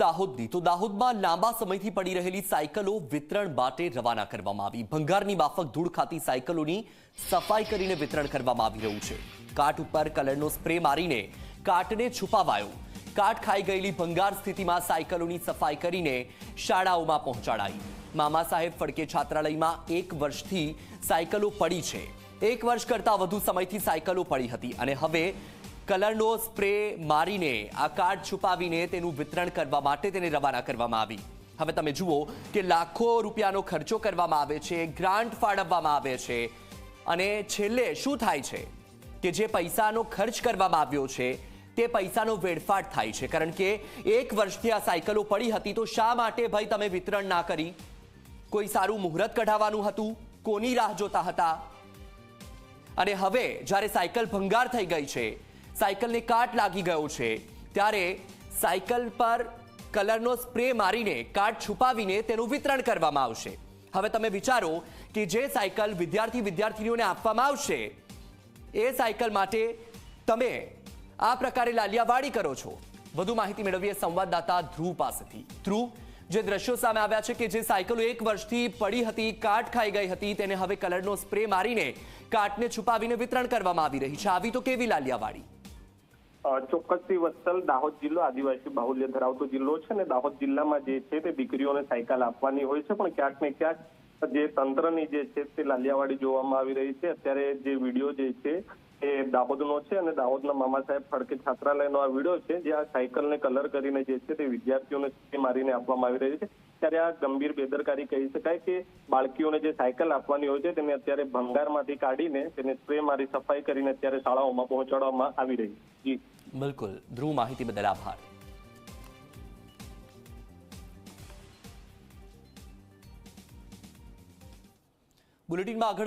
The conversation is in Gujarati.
દાહોદની તો દાહોદમાં લાંબા સમયથી પડી રહેલી સાયકલો વિતરણ માટે રવાના કરવામાં આવી. ભંગારની માફક ધૂળ ખાતી સાયકલોની સફાઈ કરીને વિતરણ કરવામાં આવી રહ્યું છે. કાટ ઉપર કલરનો સ્પ્રે મારીને કાટને છુપાવાયો. કાટ ખાઈ ગયેલી ભંગાર સ્થિતિમાં સાયકલોની સફાઈ કરીને શાળાઓમાં પહોંચાડાઈ. મામા સાહેબ ફડકે છાત્રાલયમાં એક વર્ષથી સાયકલો પડી છે. એક વર્ષ કરતાં વધુ સમયથી સાયકલો પડી હતી અને હવે કલરનો સ્પ્રે મારીને આ કાર્ડ છુપાવીને તેનું વિતરણ કરવા માટે તેને રવાના કરવામાં આવી. હવે તમે જુઓ કે લાખો રૂપિયાનો ખર્ચો કરવામાં આવે છે, ગ્રાન્ટ ફાળવવામાં આવે છે. અને છેલ્લે શું થાય છે કે જે પૈસાનો ખર્ચ કરવામાં આવ્યો છે, તે પૈસાનો વેડફાટ થાય છે. કારણ કે એક વર્ષથી આ સાયકલો પડી હતી તો શા માટે ભાઈ તમે વિતરણ ના કરી? કોઈ સારું મુહૂર્ત કઢાવવાનું હતું? કોની રાહ જોતા હતા? અને હવે જ્યારે સાયકલ ભંગાર થઈ ગઈ છે સાયકલને કાટ લાગી ગયો છે. ત્યારે સાયકલ પર કલરનો સ્પ્રે મારીને કાટ છુપાવીને તેનું વિતરણ કરવામાં આવશે. હવે તમે વિચારો કે જે સાયકલ વિદ્યાર્થી વિદ્યાર્થીનીઓને આપવામાં આવશે, એ સાયકલ માટે તમે આ પ્રકારે લાલિયાવાડી કરો છો. વધુ માહિતી મેળવીએ સંવાદદાતા ધ્રુવ પાસેથી. ધ્રુવ, જે દ્રશ્યો સામે આવ્યા છે કે જે સાયકલો એક વર્ષથી પડી હતી, કાટ ખાઈ ગઈ હતી, તેને હવે કલરનો સ્પ્રે મારીને કાટને છુપાવીને વિતરણ કરવામાં આવી રહી છે. આવી તો કેવી લાલિયાવાડી? ચોક્કસથી વત્સલ દાહોદ જિલ્લો આદિવાસી બાહુલ્ય ધરાવતો જિલ્લો છે અને દાહોદ જિલ્લામાં જે છે તે દીકરીઓને સાયકલ આપવાની હોય છે. પણ ક્યાંક ને ક્યાંક જે તંત્રની જે છે તે લાલિયાવાડી જોવામાં આવી રહી છે. અત્યારે જે વીડિયો જે છે એ દાહોદનો છે અને દાહોદના મામા સાહેબ ફડકે છાત્રાલયનો આ વીડિયો છે, જે આ સાયકલને કલર કરીને જે છે તે વિદ્યાર્થીઓને મારીને આપવામાં આવી રહી છે. ત્યારે આ ગંભીર બેદરકારી કહી શકાય કે બાળકીઓને જે સાયકલ આપવાની હોય છે તેને અત્યારે ભંગારમાંથી કાઢીને તેને સ્પ્રે મારી સફાઈ કરીને અત્યારે શાળાઓમાં પહોંચાડવામાં આવી રહી જી. બિલકુલ. ધ્રુવ માહિતી બદલ આભાર. બુલેટિનમાં આગળ